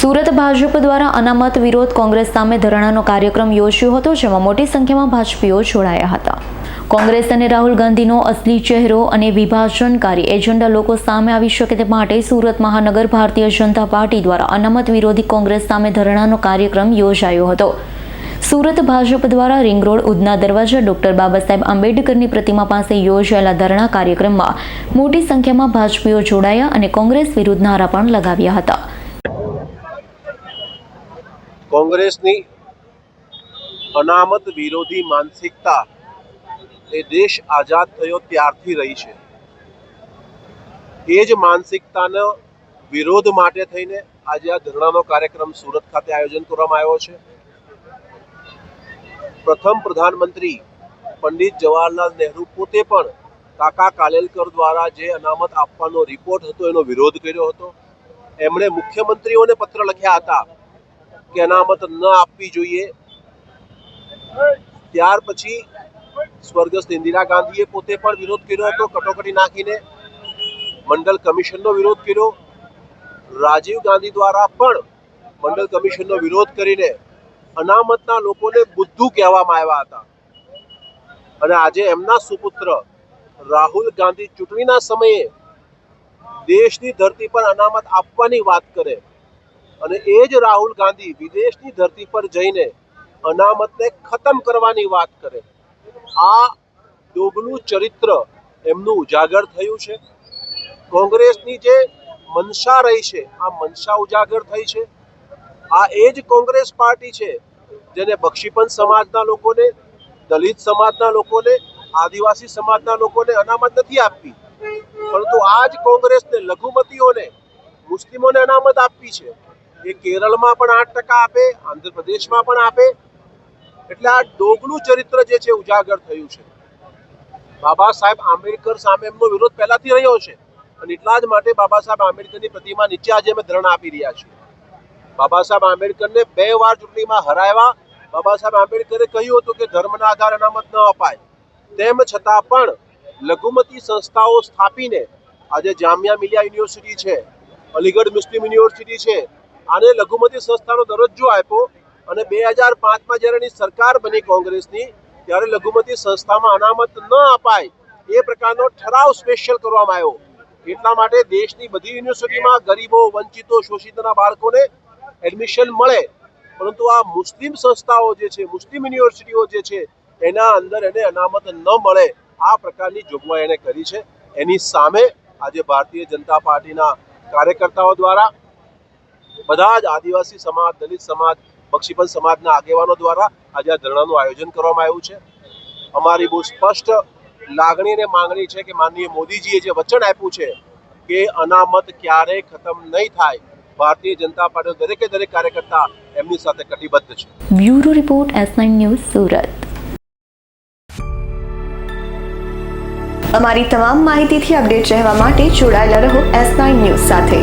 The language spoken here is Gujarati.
સુરત ભાજપ દ્વારા અનામત વિરોધ કોંગ્રેસ સામે ધરણાનો કાર્યક્રમ યોજ્યો હતો, જેમાં મોટી સંખ્યામાં ભાજપીઓ જોડાયા હતા. કોંગ્રેસ અને રાહુલ ગાંધીનો અસલી ચહેરો અને વિભાજનકારી એજન્ડા લોકો સામે આવી શકે તે માટે સુરત મહાનગર ભારતીય જનતા પાર્ટી દ્વારા અનામત વિરોધી કોંગ્રેસ સામે ધરણાનો કાર્યક્રમ યોજાયો હતો. સુરત ભાજપ દ્વારા રિંગ રોડ ઉદના દરવાજા ડોક્ટર બાબા સાહેબ આંબેડકરની પ્રતિમા પાસે યોજાયેલા ધરણા કાર્યક્રમમાં મોટી સંખ્યામાં ભાજપીઓ જોડાયા અને કોંગ્રેસ વિરુદ્ધ નારા પણ લગાવ્યા હતા. કોંગ્રેસની અનામત વિરોધી માનસિકતા એ દેશ આઝાદ થયો ત્યારથી રહી છે. એ જ માનસિકતાનો વિરોધ માટે થઈને આજે આ ધરણાનો કાર્યક્રમ સુરત ખાતે આયોજન કરવામાં આવ્યો છે. પ્રથમ પ્રધાનમંત્રી પંડિત જવાહરલાલ નહેરુ પોતે પણ કાકા કાલેલકર દ્વારા જે અનામત આપવાનો રિપોર્ટ હતો એનો વિરોધ કર્યો હતો. એમણે મુખ્યમંત્રીઓને પત્ર લખ્યા હતા કે અનામત ન આપવી જોઈએ. ત્યાર પછી સ્વર્ગસ્થ ઇન્દિરા ગાંધીએ પોતે પણ વિરોધ કર્યો હતો કટોકટી નાખીને. મંડળ કમિશનનો વિરોધ કર્યો. રાજીવ ગાંધી દ્વારા પણ મંડળ કમિશનનો વિરોધ કરીને અનામતના લોકોને બુદ્ધુ કહેવામાં આવ્યા હતા. અને આજે એમના સુપુત્ર રાહુલ ગાંધી ચૂંટણીના સમયે દેશની ધરતી પર અનામત આપવાની વાત કરે. અને એ જ રાહુલ ગાંધી વિદેશની ધરતી પર જઈને અનામતને ખતમ કરવાની વાત કરે. આ ડોગલું ચરિત્ર એમનું ઉજાગર થયું છે. કોંગ્રેસની જે મનસા રહી છે, આ મનસા ઉજાગર થઈ છે. આ એ જ કોંગ્રેસ પાર્ટી છે જેને બક્ષીપંચ સમાજના લોકોને, દલિત સમાજના લોકોને, આદિવાસી સમાજના લોકોને અનામત નથી આપવી. પરંતુ આ જ કોંગ્રેસને લઘુમતીઓને, મુસ્લિમોને અનામત આપવી છે. એ કેરળમાં પણ આઠ ટકા આપે, આંધ્રપ્રદેશમાં પણ આપે. એટલે આ ડોગલું ચરિત્ર જે છે, ઉજાગર થયું છે. બાબા સાહેબ આંબેડકર સામે એમનો વિરોધ પહેલાથી રહ્યો છે. અને એટલા જ માટે બાબા સાહેબ આંબેડકરની પ્રતિમા નીચે આજે અમે ધરણા આપી રહ્યા છીએ. બાબા સાહેબ આંબેડકરને બે વાર ચૂંટણીમાં હરાવ્યા. બાબા સાહેબ આંબેડકરે કહ્યું હતું કે ધર્મના આધારે અનામત ન અપાય. તેમ છતાં પણ લઘુમતી સંસ્થાઓ સ્થાપીને આજે જામિયા મિલિયા યુનિવર્સિટી છે, અલીગઢ મુસ્લિમ યુનિવર્સિટી છે આને લઘુમતી સંસ્થાનો દરજ્જો આપ્યો અને બે હજાર પાંચમાં જ્યારે એની સરકાર બની કોંગ્રેસની, ત્યારે લઘુમતી સંસ્થામાં અનામત ન અપાય એ પ્રકારનો ઠરાવ સ્પેશિયલ કરવામાં આવ્યો. એટલા માટે દેશની બધી યુનિવર્સિટીમાં ગરીબો, વંચિતો, શોષિતના બાળકોને એડમિશન મળે. પરંતુ આ મુસ્લિમ સંસ્થાઓ જે છે, મુસ્લિમ યુનિવર્સિટીઓ જે છે, એના અંદર એને અનામત ન મળે. આ પ્રકારની જોગવાઈ એને કરી છે. એની સામે આજે ભારતીય જનતા પાર્ટીના કાર્યકર્તાઓ દ્વારા બધા જ આદિવાસી સમાજ, દલિત સમાજ બક્ષીપંચ સમાજના આગેવાનો દ્વારા આજે આ ધરણાનું આયોજન કરવામાં આવ્યું છે. અમારી બહુ સ્પષ્ટ લાગણી અને માંગણી છે કે માનનીય મોદીજીએ જે વચન આપ્યું છે કે અનામત ક્યારેય ખતમ નહીં થાય, ભારતીય જનતા પાર્ટીનો દરેકે દરેક કાર્યકર્તા એમની સાથે કટિબદ્ધ છે. Bureau report S news Surat. અમારી તમામ માહિતીથી અપડેટ રહેવા માટે જોડાયેલા રહો એસ ન્યૂઝ સાથે.